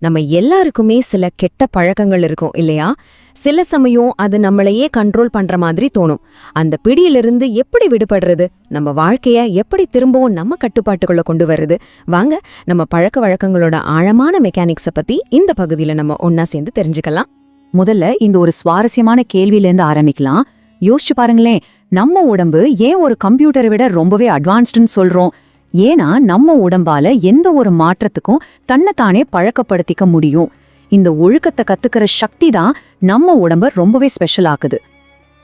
நம்ம எல்லாருக்குமே சில கெட்ட பழக்கங்கள் இருக்கும் இல்லையா? சில சமயம் அது நம்மளையே கண்ட்ரோல் பண்ற மாதிரி தோணும். அந்த பிடியிலிருந்து எப்படி விடுபடுறது? நம்ம வாழ்க்கைய எப்படி திரும்பவும் நம்ம கட்டுப்பாட்டுக்குள்ள கொண்டு வருது? வாங்க நம்ம பழக்க வழக்கங்களோட ஆழமான மெக்கானிக்ஸ பத்தி இந்த பகுதியில நம்ம ஒன்னா சேர்ந்து தெரிஞ்சுக்கலாம். முதல்ல இந்த ஒரு சுவாரஸ்யமான கேள்வியிலேருந்து ஆரம்பிக்கலாம். யோசிச்சு பாருங்களேன் நம்ம உடம்பு ஏன் ஒரு கம்ப்யூட்டரை விட ரொம்பவே அட்வான்ஸ்டுன்னு சொல்றோம்? ஏன்னா நம்ம உடம்பால எந்த ஒரு மாற்றத்துக்கும் தன்னைத்தானே பழக்கப்படுத்திக்க முடியும். இந்த ஒழுக்கத்தை கத்துக்கிற சக்தி தான் நம்ம உடம்ப ரொம்பவே ஸ்பெஷல் ஆக்குது.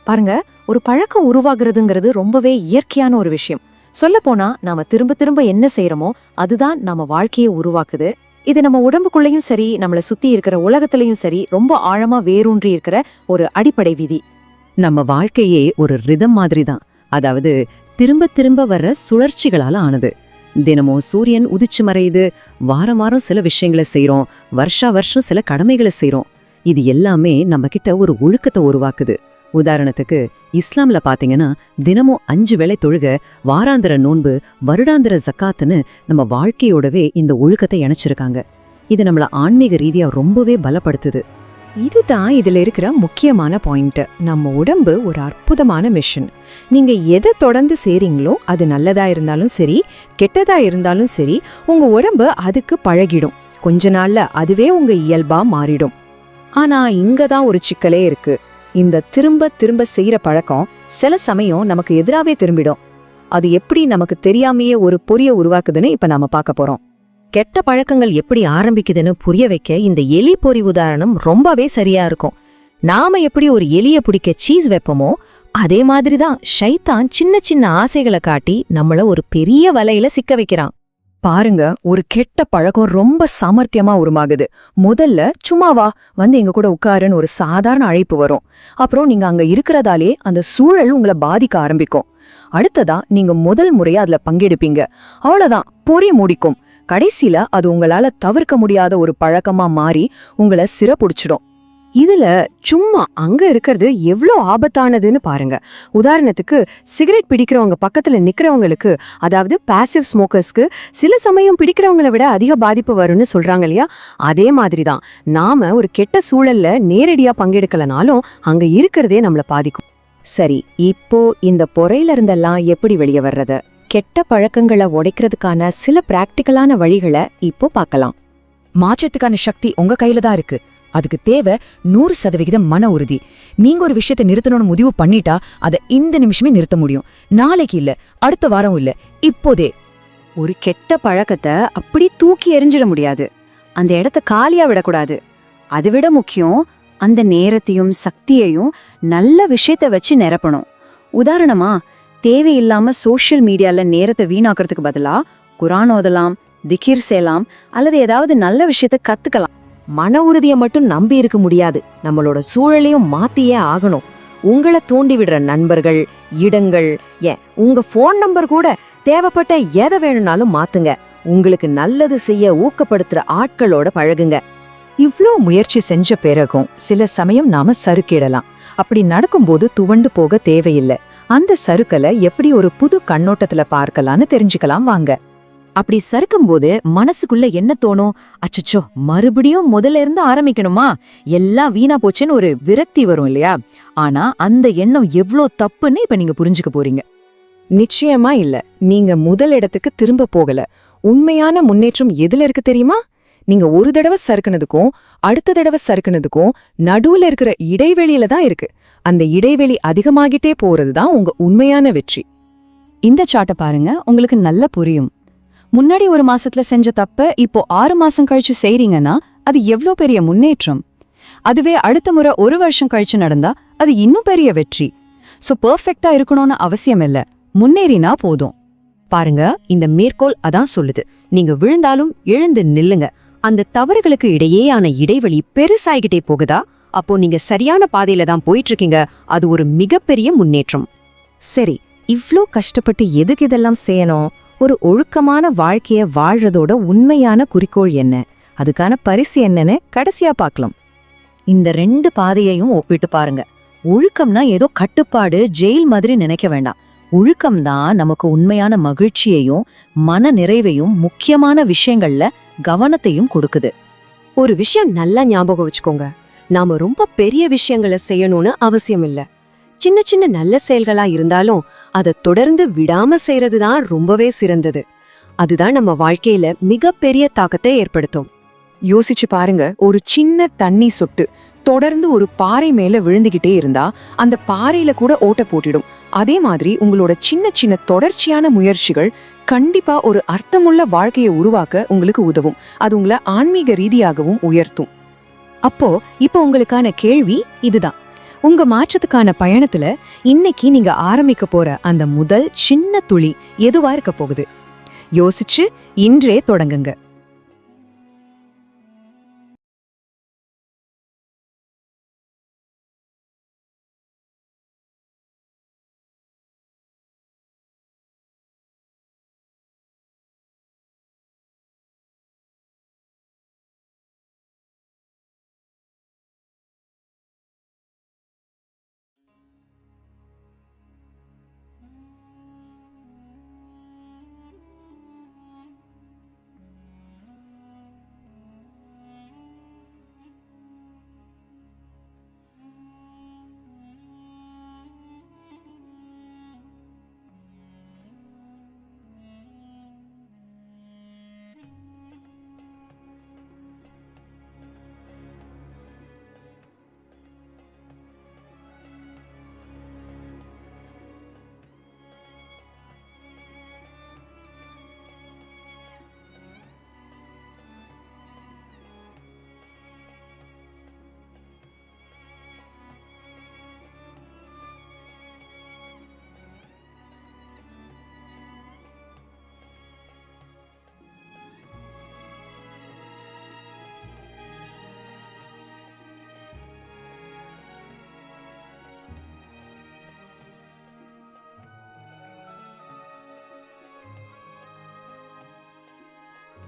பாருங்க ஒரு பழக்கம் உருவாகுறதுங்கிறது ரொம்பவே இயற்கையான ஒரு விஷயம். சொல்லப்போனா நாம திரும்ப திரும்ப என்ன செய்யறோமோ அதுதான் நம்ம வாழ்க்கையை உருவாக்குது. இது நம்ம உடம்புக்குள்ளேயும் சரி நம்மள சுத்தி இருக்கிற உலகத்திலயும் சரி ரொம்ப ஆழமா வேரூன்றி இருக்கிற ஒரு அடிப்படை விதி. நம்ம வாழ்க்கையே ஒரு ரிதம் மாதிரி தான் அதாவது திரும்ப திரும்ப வர்ற சுழற்சிகளால ஆனது. தினமும் சூரியன் உதிச்சு மறையுது. வாரம் வாரம் சில விஷயங்களை செய்கிறோம் வருஷா வருஷம் சில கடமைகளை செய்கிறோம் இது எல்லாமே நம்மக்கிட்ட ஒரு ஒழுக்கத்தை உருவாக்குது. உதாரணத்துக்கு இஸ்லாம்ல பார்த்தீங்கன்னா தினமும் அஞ்சு வேளை தொழுக வாராந்திர நோன்பு வருடாந்திர ஜக்காத்துன்னு நம்ம வாழ்க்கையோடவே இந்த ஒழுக்கத்தை இணைச்சிருக்காங்க. இது நம்மள ஆன்மீக ரீதியா ரொம்பவே பலப்படுத்துது. இதுதான் இதில் இருக்கிற முக்கியமான பாயிண்ட். நம்ம உடம்பு ஒரு அற்புதமான மிஷின் நீங்க எதை தொடர்ந்து செய்றீங்களோ அது நல்லதா இருந்தாலும் சரி கெட்டதா இருந்தாலும் சரி உங்க உடம்பு அதுக்கு பழகிடும். கொஞ்ச நாள்ல அதுவே உங்க இயல்பா மாறிடும். ஆனா இங்க தான் ஒரு சிக்கலே இருக்கு. இந்த திரும்ப திரும்ப செய்யற பழக்கம் சில சமயம் நமக்கு எதிராவே திரும்பிடும். அது எப்படி நமக்கு தெரியாமையே ஒரு பொரிய உருவாக்குதுன்னு இப்ப நாம பார்க்க போறோம். கெட்ட பழக்கங்கள் எப்படி ஆரம்பிக்குதுன்னு புரிய வைக்க இந்த எலி பொறி உதாரணம் ரொம்பவே சரியா இருக்கும். நாம எப்படி ஒரு எலிய பிடிக்க சீஸ் வைப்போமோ அதே மாதிரி தான் ஷைத்தான் சின்ன சின்ன ஆசைகளை காட்டி நம்மள ஒரு பெரிய வலையில சிக்க வைக்கிறான். பாருங்க ஒரு கெட்ட பழக்கம் ரொம்ப சாமர்த்தியமா உருமாகுது. முதல்ல சும்மா வா வந்து எங்க கூட உட்காருன்னு ஒரு சாதாரண அழைப்பு வரும். அப்புறம் நீங்க அங்க இருக்கிறதாலே அந்த சூழல் உங்களை பாதிக்க ஆரம்பிக்கும். அடுத்ததா நீங்க முதல் முறையா அதுல பங்கெடுப்பீங்க. அவ்வளவுதான் பொறி முடிக்கும். கடைசியில அது உங்களால தவிர்க்க முடியாத ஒரு பழக்கமா மாறி உங்களை சிறப்புடிச்சிடும். இதுல சும்மா அங்க இருக்கிறது எவ்வளோ ஆபத்தானதுன்னு பாருங்க. உதாரணத்துக்கு சிகரெட் பிடிக்கிறவங்க பக்கத்துல நிக்கிறவங்களுக்கு அதாவது பாசிவ் ஸ்மோக்கர்ஸ்க்கு சில சமயம் பிடிக்கிறவங்கள விட அதிக பாதிப்பு வரும்னு சொல்றாங்க இல்லையா? அதே மாதிரி தான் நாம ஒரு கெட்ட சூழல்ல நேரடியா பங்கெடுக்கலனாலும் அங்க இருக்கிறதே நம்மளை பாதிக்கும். சரி இப்போ இந்த பொறையில இருந்தெல்லாம் எப்படி வெளியே வர்றது? கெட்ட பழக்கங்களை உடைக்கிறதுக்கான சில பிராக்டிக்கலான வழிகளை இப்போ பார்க்கலாம். மாற்றத்துக்கான சக்தி உங்க கையில தான் இருக்கு. அதுக்கு தேவை நூறு சதவிகிதம் மன உறுதி. நீங்க ஒரு விஷயத்தை நிறுத்தணும்னு முடிவு பண்ணிட்டா அதை இந்த நிமிஷமே நிறுத்த முடியும். நாளைக்கு இல்ல அடுத்த வாரம் இல்ல இப்போதே. ஒரு கெட்ட பழக்கத்தை அப்படி தூக்கி எறிஞ்சிட முடியாது. அந்த இடத்த காலியா விடக்கூடாது. அதை விட முக்கியம் அந்த நேரத்தையும் சக்தியையும் நல்ல விஷயத்த வச்சு நிரப்பணும். உதாரணமா தேவையில்லாம சோஷியல் மீடியால நேரத்தை வீணாக்குறதுக்கு பதிலா குரான் ஓதலாம் திகிர் செய்யலாம் அல்லது ஏதாவது நல்ல விஷயத்த கத்துக்கலாம். மன உறுதியை மட்டும் நம்பி இருக்க முடியாது. நம்மளோட சூழலையும் மாத்தியே ஆகணும். உங்களை தூண்டி விடுற நண்பர்கள் இடங்கள் ஏன் உங்க ஃபோன் நம்பர் கூட தேவைப்பட்ட எதை வேணும்னாலும் மாத்துங்க. உங்களுக்கு நல்லது செய்ய ஊக்கப்படுத்துற ஆட்களோட பழகுங்க. இவ்ளோ முயற்சி செஞ்ச பிறகும் சில சமயம் நாம சறுக்கிடலாம். அப்படி நடக்கும்போது துவண்டு போக தேவையில்லை. அந்த சறுக்கலை எப்படி ஒரு புது கண்ணோட்டத்துல பார்க்கலான்னு தெரிஞ்சுக்கலாம் வாங்க. அப்படி சறுக்கும் போது மனசுக்குள்ள என்ன தோணும்? அச்சச்சோ மறுபடியும் முதல்ல இருந்து ஆரம்பிக்கணுமா? எல்லாம் வீணா போச்சுன்னு ஒரு விரக்தி வரும் இல்லையா? ஆனா அந்த எண்ணம் எவ்ளோ தப்புன்னு இப்ப நீங்க புரிஞ்சுக்க போறீங்க. நிச்சயமா இல்ல. நீங்க முதல் இடத்துக்கு திரும்ப போகல. உண்மையான முன்னேற்றம் எதுல இருக்கு தெரியுமா? நீங்க ஒரு தடவை சறுக்குனதுக்கும் அடுத்த தடவை சறுக்குனதுக்கும் நடுவுல இருக்கிற இடைவெளியில தான் இருக்கு. அந்த இடைவெளி அதிகமாகிட்டே போறது தான் உங்க உண்மையான வெற்றி. இந்த சாட்டை பாருங்க உங்களுக்கு நல்லா புரியும். முன்னாடி ஒரு மாசத்துல செஞ்ச தப்ப இப்போ ஆறு மாசம் கழிச்சு செய்றீங்கன்னா அது எவ்ளோ பெரிய முன்னேற்றம்? அதுவே அடுத்த முறை ஒரு வருஷம் கழிச்சு நடந்தா அது இன்னும் பெரிய வெற்றி. ஸோ பெர்ஃபெக்ட்டா இருக்கணும்னு அவசியம் இல்ல. முன்னேறினா போதும். பாருங்க இந்த மேற்கோள் அதான் சொல்லுது. நீங்க விழுந்தாலும் எழுந்து நில்லுங்க. அந்த தவறுகளுக்கு இடையேயான இடைவெளி பெருசாகிட்டே போகுதா? அப்போ நீங்க சரியான பாதையில தான் போயிட்டு இருக்கீங்க அது ஒரு மிகப்பெரிய முன்னேற்றம். சரி இவ்ளோ கஷ்டப்பட்டு எதுக்கு இதெல்லாம் செய்யணும்? ஒரு ஒழுக்கமான வாழ்க்கைய வாழ்றதோட உண்மையான குறிக்கோள் என்ன? அதுக்கான பரிசு என்னன்னு கடைசியா பார்க்கலாம் இந்த ரெண்டு பாதையையும் ஒப்பிட்டு பாருங்க. ஒழுக்கம்னா ஏதோ கட்டுப்பாடு ஜெயில் மாதிரி நினைக்க வேண்டாம். ஒழுக்கம்தான் நமக்கு உண்மையான மகிழ்ச்சியையும் மன நிறைவையும் முக்கியமான விஷயங்கள்ல கவனத்தையும் கொடுக்குது. ஒரு விஷயம் நல்லா ஞாபகம் வச்சுக்கோங்க. நாம ரொம்ப பெரிய விஷயங்களை செய்யணும்னு அவசியம் இல்ல. சின்ன சின்ன நல்ல செயல்களா இருந்தாலும் அதை தொடர்ந்து விடாம செய்யறது தான் ரொம்பவே சிறந்தது. அதுதான் நம்ம வாழ்க்கையில மிகப்பெரிய தாக்கத்தை ஏற்படுத்தும். யோசிச்சு பாருங்க. ஒரு சின்ன தண்ணி சொட்டு தொடர்ந்து ஒரு பாறை மேல விழுந்துகிட்டே இருந்தா அந்த பாறையில கூட ஓட்ட போட்டிடும். அதே மாதிரி உங்களோட சின்ன சின்ன தொடர்ச்சியான முயற்சிகள் கண்டிப்பா ஒரு அர்த்தமுள்ள வாழ்க்கையை உருவாக்க உங்களுக்கு உதவும். அது உங்களை ஆன்மீக ரீதியாகவும் உயர்த்தும். அப்போ இப்போ உங்களுக்கான கேள்வி இதுதான். உங்க மாற்றத்துக்கான பயணத்துல இன்னைக்கு நீங்க ஆரம்பிக்க போற அந்த முதல் சின்ன துளி எதுவா இருக்க போகுது? யோசிச்சு இன்றே தொடங்குங்க.